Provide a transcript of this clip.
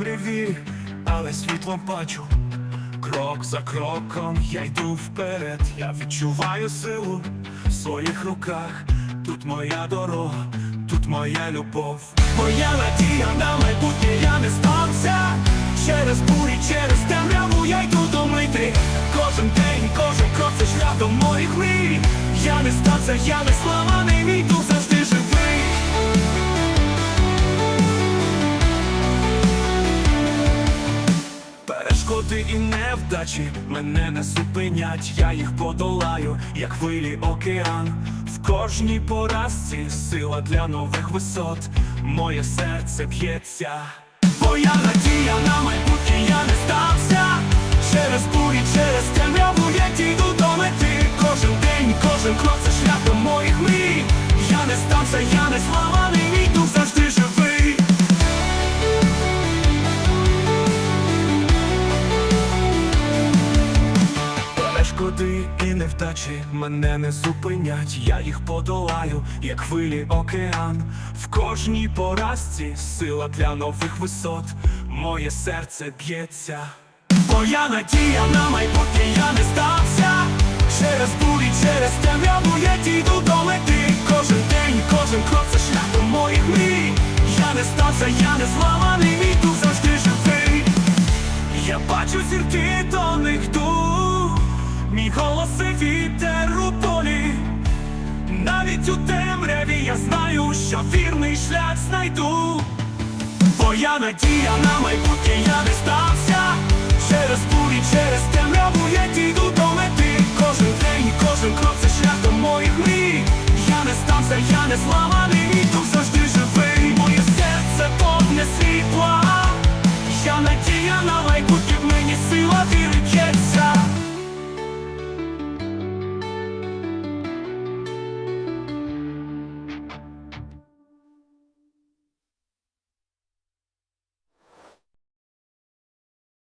темряві, але світлом бачу. Крок за кроком я йду вперед, я відчуваю силу в своїх руках. Тут моя дорога, тут моя любов. Моя надія на майбутнє я не здамся. Через бурі, через темряву я йду до мети. Кожен день, кожен крок це шлях до моїх мрій. Я не здався, я не сламаний, мій дух завжди невдачі мене не зупинять, я їх подолаю, як хвилі океан. В кожній поразці сила для нових висот, моє серце б'ється. Моя надія на майбутнє я не здався. Через бурі, через темряву я дійду до мети. Кожен день, кожен крок це шлях до моїх мрій. Я не здамся, я не зламаний, мій невдачі мене не зупинять, я їх подолаю, як хвилі океан. В кожній поразці сила для нових висот, моє серце б'ється. Моя надія на майбутнє я не здався. Через бурі, через темряву я дійду до мети. Кожен день, кожен крок це шлях до моїх мрій. Я не здався, я не зламаний, вітер у полі. Навіть у темряві я знаю, що вірний шлях знайду. Моя надія на майбутнє я не стався. Через бурі, через темряву я дійду до мети. Кожен день, кожен крок це шлях до моїх мрій. Я не стався, я не зламаний,